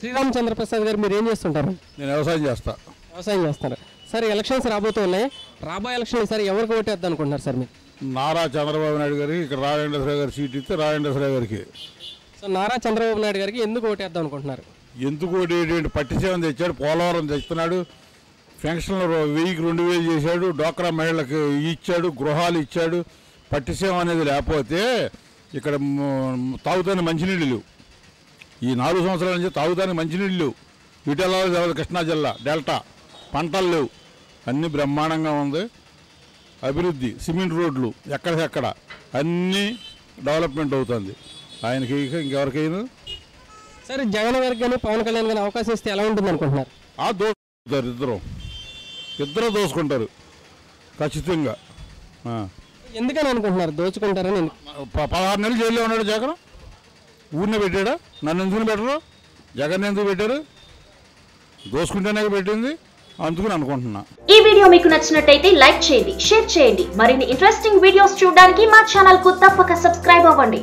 శ్రీరామచంద్ర ప్రసాద్ గారు మీరు ఏం చేస్తుంటారు? నేను వ్యవసాయం చేస్తా. వ్యవసాయం చేస్తారు. సార్ ఎలక్షన్స్ రాబోతున్నాయి రాబోయే ఎలక్షన్ ఈసారి ఎవరికి ఓటేద్దాం అనుకుంటున్నారు సార్ మీరు? నారా చంద్రబాబు నాయుడు గారికి ఇక్కడ రాజేంద్రరావు గారి సీట్ ఇస్తే రాజేంద్రరావు గారికి. సో నారా చంద్రబాబు నాయుడు గారికి ఎందుకు ఓటేద్దాం అనుకుంటున్నారు? ఎందుకు ఏంటి? పట్టిసేవని తెచ్చాడు పోలవరం తెస్తున్నాడు పెన్షన్లు రో- వెయ్యికి రెండు వేలు చేశాడు డోక్రా మహిళలకు ఇచ్చాడు గృహాలు ఇచ్చాడు. పట్టిసేవ అనేది లేకపోతే ఇక్కడ మ్, తాగుతానికి మంచినీళ్ళు లేవు. ఈ నాలుగు సంవత్సరాల నుంచి తాగుతానికి మంచినీళ్ళు లేవు. కృష్ణా జిల్లా డెల్టా. పంటలు లేవు. అన్నీ బ్రహ్మాండంగా ఉంది. అభివృద్ధి సిమెంట్ రోడ్లు ఎక్కడికెక్కడ అన్నీ డెవలప్మెంట్ అవుతుంది. ఆయనకి ఇక ఇంకెవరికైనా? సార్ జగన్ గారికి కానీ పవన్ కళ్యాణ్ కానీ అవకాశం ఇస్తే ఎలా ఉంటుంది అనుకుంటున్నారు? ఆ దోసుకుంటారు ఇద్దరు ఇద్దరు. దోసుకుంటారు ఖచ్చితంగా. ఎందుకని అనుకుంటున్నారు? దోచుకుంటారని పదహారు నెలలు జైల్లో ఉన్నాడు జగన్. ఊరిని పెట్టాడా? నన్ను ఎందుకు పెట్టరు జగన్ ఎందుకు పెట్టారు దోసుకుంటేనే పెట్టింది. అందుకని అనుకుంటున్నా. ఈ వీడియో మీకు నచ్చినట్టయితే లైక్ చేయండి షేర్ చేయండి. మరిన్ని ఇంట్రెస్టింగ్ వీడియోస్ చూడడానికి మా ఛానల్కు తప్పక సబ్స్క్రైబ్ అవ్వండి.